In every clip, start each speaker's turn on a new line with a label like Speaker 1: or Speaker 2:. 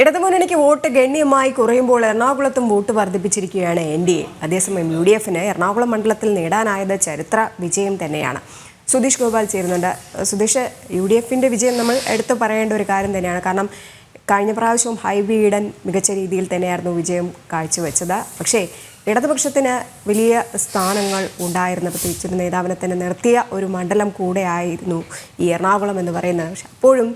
Speaker 1: ഇടതുമുന്നണിക്ക് vote ഗണ്യമായി കുറയുമ്പോൾ എറണാകുളത്തും വോട്ട് വർദ്ധിപ്പിച്ചിരിക്കുകയാണ് എൻ ഡി എ അതേസമയം യു ഡി എഫിന് എറണാകുളം മണ്ഡലത്തിൽ നേടാനായത് ചരിത്ര വിജയം തന്നെയാണ്. സുധീഷ് ഗോപാൽ ചേരുന്നുണ്ട്. സുധീഷ് യു ഡി എഫിന്റെ വിജയം നമ്മൾ എടുത്തു പറയേണ്ട ഒരു കാര്യം തന്നെയാണ്. കാരണം കഴിഞ്ഞ പ്രാവശ്യവും ഹൈബി ഈഡൻ മികച്ച രീതിയിൽ തന്നെയായിരുന്നു വിജയം കാഴ്ചവെച്ചത്. പക്ഷേ ഇടതുപക്ഷത്തിന് വലിയ സ്ഥാനങ്ങൾ ഉണ്ടായിരുന്ന പ്രത്യേകിച്ച് ഒരു നേതാവിനെ തന്നെ നിർത്തിയ ഒരു മണ്ഡലം കൂടെ ആയിരുന്നു ഈ എറണാകുളം എന്ന് പറയുന്നത്. പക്ഷെ അപ്പോഴും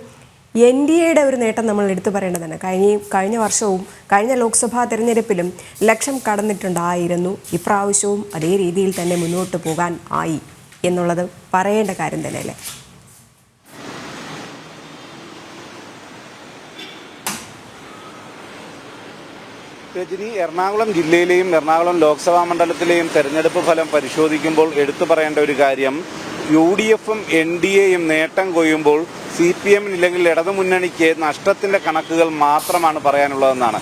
Speaker 1: എൻ ഡി എയുടെ ഒരു നേട്ടം നമ്മൾ എടുത്തു പറയേണ്ടതാണ്. കഴിഞ്ഞ കഴിഞ്ഞ വർഷവും കഴിഞ്ഞ ലോക്സഭാ തെരഞ്ഞെടുപ്പിലും ലക്ഷം കടന്നിട്ടുണ്ടായിരുന്നു. ഇപ്രാവശ്യവും അതേ രീതിയിൽ തന്നെ മുന്നോട്ട് പോകാൻ ആയി എന്നുള്ളത് പറയേണ്ട കാര്യം തന്നെയല്ലേ?
Speaker 2: രജനി എറണാകുളം ജില്ലയിലെയും എറണാകുളം ലോക്സഭാ മണ്ഡലത്തിലെയും തെരഞ്ഞെടുപ്പ് ഫലം പരിശോധിക്കുമ്പോൾ എടുത്തു പറയേണ്ട ഒരു കാര്യം യു ഡി എഫും എൻ ഡി എയും നേട്ടം കൊയ്യുമ്പോൾ സി പി എമ്മിന് ഇല്ലെങ്കിൽ ഇടതുമുന്നണിക്ക് നഷ്ടത്തിന്റെ കണക്കുകൾ മാത്രമാണ് പറയാനുള്ളതെന്നാണ്.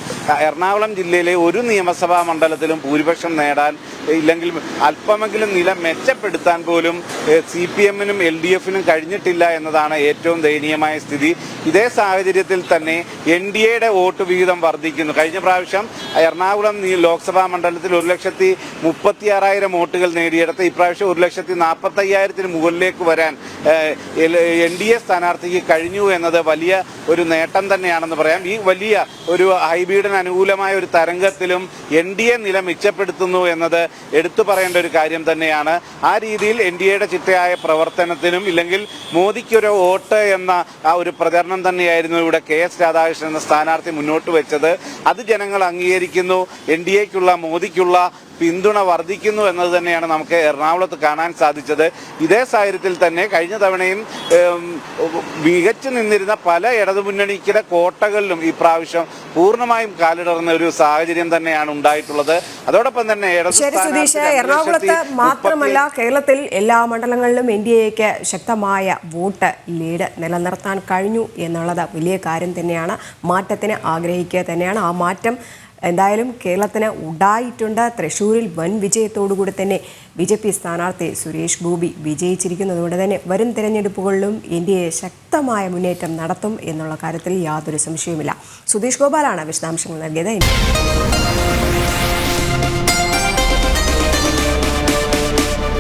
Speaker 2: എറണാകുളം ജില്ലയിലെ ഒരു നിയമസഭാ മണ്ഡലത്തിലും ഭൂരിപക്ഷം നേടാൻ ഇല്ലെങ്കിൽ അല്പമെങ്കിലും നില മെച്ചപ്പെടുത്താൻ പോലും സി പി എമ്മിനും എൽ ഡി എഫിനും കഴിഞ്ഞിട്ടില്ല എന്നതാണ് ഏറ്റവും ദയനീയമായ സ്ഥിതി. ഇതേ സാഹചര്യത്തിൽ തന്നെ എൻ ഡി എയുടെ വോട്ട് വിഹിതം വർദ്ധിക്കുന്നു. കഴിഞ്ഞ പ്രാവശ്യം എറണാകുളം ലോക്സഭാ മണ്ഡലത്തിൽ ഒരു ലക്ഷത്തി മുപ്പത്തി ആറായിരം വോട്ടുകൾ നേടിയെടുത്ത് ഇപ്രാവശ്യം ഒരു ലക്ഷത്തി നാൽപ്പത്തയ്യായിരത്തിന് മുകളിലേക്ക് വരാൻ എൻ ഡി എ സ്ഥാനാർത്ഥിക്ക് കഴിഞ്ഞു എന്നത് വലിയ ഒരു നേട്ടം തന്നെയാണെന്ന് പറയാം. ഈ വലിയ ഒരു ഹൈബ്രിഡിന് അനുകൂലമായ ഒരു തരംഗത്തിലും എൻ ഡി എ നില മെച്ചപ്പെടുത്തുന്നു എന്നത് എടുത്തു പറയേണ്ട ഒരു കാര്യം തന്നെയാണ്. ആ രീതിയിൽ എൻ ഡി എയുടെ ചിട്ടയായ പ്രവർത്തനത്തിനും ഇല്ലെങ്കിൽ മോദിക്കൊരു വോട്ട് എന്ന ആ ഒരു പ്രചരണം തന്നെയായിരുന്നു ഇവിടെ കെ എസ് രാധാകൃഷ്ണൻ എന്ന സ്ഥാനാർത്ഥി മുന്നോട്ട് വെച്ചത്. അത് ജനങ്ങൾ അംഗീകരിക്കുന്നു. എൻ ഡി എക്കുള്ള മോദിക്കുള്ള പിന്തുണ വർദ്ധിക്കുന്നു എന്നത് തന്നെയാണ് നമുക്ക് എറണാകുളത്ത് കാണാൻ സാധിച്ചത്. ഇതേ സാഹചര്യത്തിൽ തന്നെ കഴിഞ്ഞ തവണയും മികച്ചു നിന്നിരുന്ന പല ഇടതുമുന്നണിക്കിടെ കോട്ടകളിലും ഈ പ്രാവശ്യം പൂർണമായും കാലിടർന്ന ഒരു സാഹചര്യം തന്നെയാണ് ഉണ്ടായിട്ടുള്ളത്. അതോടൊപ്പം തന്നെ ഇടതു
Speaker 1: സുധീഷ് എറണാകുളത്ത് മാത്രമല്ല കേരളത്തിൽ എല്ലാ മണ്ഡലങ്ങളിലും എൻ ഡി എക്ക് ശക്തമായ വോട്ട് ലീഡ് നിലനിർത്താൻ കഴിഞ്ഞു എന്നുള്ളത് വലിയ കാര്യം തന്നെയാണ്. മാറ്റത്തിന് ആഗ്രഹിക്കുക തന്നെയാണ്. ആ മാറ്റം എന്തായാലും കേരളത്തിന് ഉണ്ടായിട്ടുണ്ട് തൃശ്ശൂരിൽ വൻ വിജയത്തോടുകൂടി തന്നെ ബി ജെ പി സ്ഥാനാർത്ഥി സുരേഷ് ഗോപി വിജയിച്ചിരിക്കുന്നതുകൊണ്ട് തന്നെ വരും തിരഞ്ഞെടുപ്പുകളിലും ഇന്ത്യയെ ശക്തമായ മുന്നേറ്റം നടത്തും എന്നുള്ള കാര്യത്തിൽ യാതൊരു സംശയവുമില്ല. സുധീഷ് ഗോപാലാണ് വിശദാംശങ്ങൾ നൽകിയത്.